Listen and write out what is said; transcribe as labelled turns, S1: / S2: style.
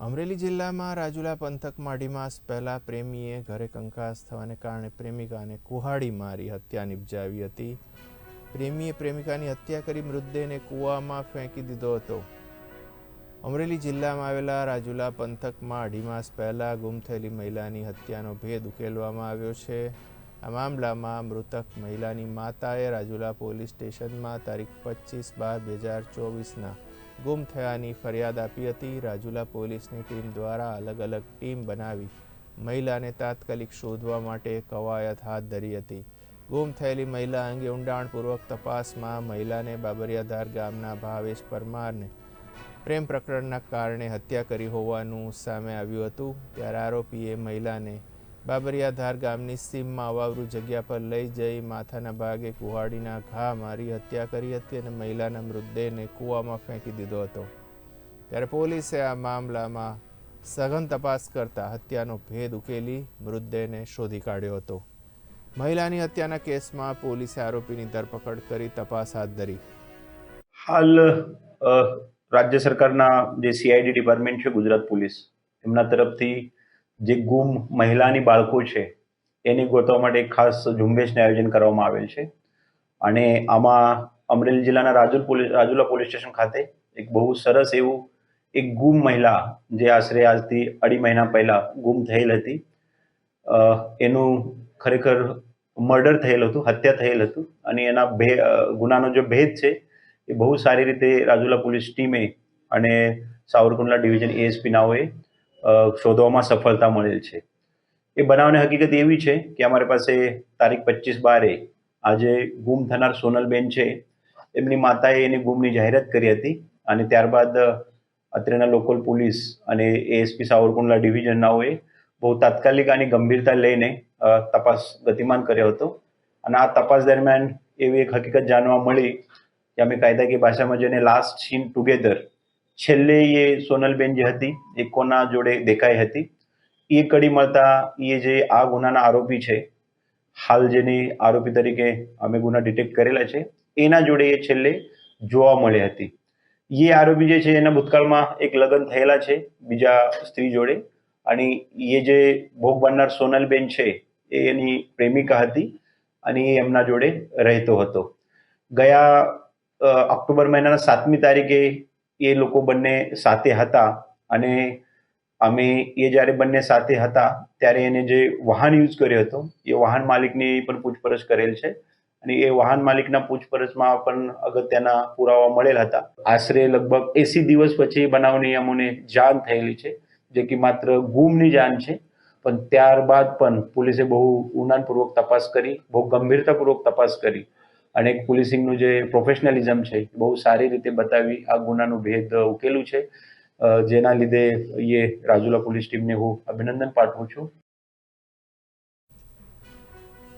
S1: અમરેલી જિલ્લામાં રાજુલા પંથકમાં અઢી માસ પહેલાં પ્રેમીએ ઘરે કંકાસ થવાને કારણે પ્રેમિકાને કુહાડી મારી હત્યા નિપજાવી હતી. પ્રેમીએ પ્રેમિકાની હત્યા કરી મૃતદેહને કૂવામાં ફેંકી દીધો હતો. અમરેલી જિલ્લામાં આવેલા રાજુલા પંથકમાં અઢી માસ પહેલાં ગુમ થયેલી મહિલાની હત્યાનો ભેદ ઉકેલવામાં આવ્યો છે. આ મામલામાં મૃતક મહિલાની માતાએ રાજુલા પોલીસ સ્ટેશનમાં તારીખ પચીસ બાર બે હજાર ચોવીસના ગુમ થયાની ફરિયાદ આપી હતી. રાજુલા પોલીસની ટીમ દ્વારા અલગ અલગ ટીમ બનાવી મહિલાને તાત્કાલિક શોધવા માટે કવાયત હાથ ધરી હતી. ગુમ થયેલી મહિલા અંગે ઊંડાણપૂર્વક તપાસમાં મહિલાને બાબરિયાધાર ગામના ભાવેશ પરમારને પ્રેમ પ્રકરણના કારણે હત્યા કરી હોવાનું સામે આવ્યું હતું. ત્યારે આરોપીએ મહિલાને બાબરિયાધાર ગામની સીમમાં અવાવરૂ જગ્યા પર લઈ જઈ માથાના ભાગે કુહાડીના ઘા મારી હત્યા કરી હતી અને મહિલાના મૃતદેહને કૂવામાં ફેંકી દીધો હતો. ત્યારે પોલીસે આ મામલામાં સઘન તપાસ કરતા હત્યાનો ભેદ ઉકેલી મૃતદેહને શોધી કાઢ્યો હતો. મહિલાની હત્યાના કેસમાં પોલીસે આરોપીની ધરપકડ કરી તપાસ હાથ ધરી.
S2: હાલ રાજ્ય સરકારના જે સીઆઈડી ડિપાર્ટમેન્ટ છે, ગુજરાત પોલીસ, એમના તરફથી જે ગુમ મહિલાની બાળકો છે, એને ગોતવા માટે એક ખાસ ઝુંબેશનું આયોજન કરવામાં આવેલ છે. અને આમાં અમરેલી જિલ્લાના Rajula police, Rajula police station ખાતે એક બહુ સરસ એવું એક ગુમ મહિલા, જે આશરે આજથી અઢી મહિના પહેલા ગુમ થયેલ હતી. એનું ખરેખર મર્ડર થયેલ હતું, હત્યા થયેલ હતું. અને એના ભે ગુનાનો જે ભેદ છે, એ બહુ સારી રીતે રાજુલા પોલીસ ટીમે અને સાવરકુંડલા ડિવિઝન એએસપી નાઓએ શોધવામાં સફળતા મળેલ છે. એ બનાવની હકીકત એવી છે કે અમારી પાસે તારીખ પચીસ બારે આજે ગુમ થનાર સોનલબેન છે. એમની માતાએ એની ગુમની જાહેરાત કરી હતી અને ત્યારબાદ અત્રેના લોકલ પોલીસ અને એએસપી સાવરકુંડલા ડિવિઝનનાઓએ બહુ તાત્કાલિક આની ગંભીરતા લઈને તપાસ ગતિમાન કર્યો હતો. અને આ તપાસ દરમિયાન એવી એક હકીકત જાણવા મળી કે અમે કાયદાકીય ભાષામાં જેને લાસ્ટ સીન ટુગેધર છેલ્લે એ સોનલબેન જે હતી, એ કોના જોડે દેખાઈ હતી? એ કડી મળતા એ જે આ ગુનાના આરોપી છે, હાલ જેની આરોપી તરીકે અમે ગુના ડિટેક્ટ કરેલા છે, એના જોડે એ છેલ્લે જોવા મળી હતી. એ આરોપી જે છે, એના ભૂતકાળમાં એક લગ્ન થયેલા છે, બીજા સ્ત્રી જોડે. અને એ જે ભોગ બનનાર સોનલબેન છે, એ એની પ્રેમિકા હતી અને એ એમના જોડે રહેતો હતો. ગયા ઓક્ટોબર મહિનાના સાતમી તારીખે એ લોકો બંને સાથે હતા અને અમે એ જ્યારે બંને સાથે હતા, ત્યારે એને જે વાહન યુઝ કર્યો હતો, એ વાહન માલિકની પણ પૂછપરછ કરેલ છે અને એ વાહન માલિકના પૂછપરછમાં પણ અગત્યના પુરાવા મળેલ હતા. આશરે લગભગ એસી દિવસ પછી બનાવની અમને જાણ થયેલી છે, જે કે માત્ર ગુમની જાણ છે, પણ ત્યારબાદ પણ પોલીસે બહુ ઉનાનપૂર્વક તપાસ કરી, બહુ ગંભીરતાપૂર્વક તપાસ કરી અને એક પોલીસિંગનું જે પ્રોફેશનલિઝમ છે, બહુ સારી રીતે બતાવી આ ગુનાનું ભેદ ઉકેલું છે. જેના લીધે એ રાજુલા પોલીસ ટીમને હું અભિનંદન પાઠવું છું.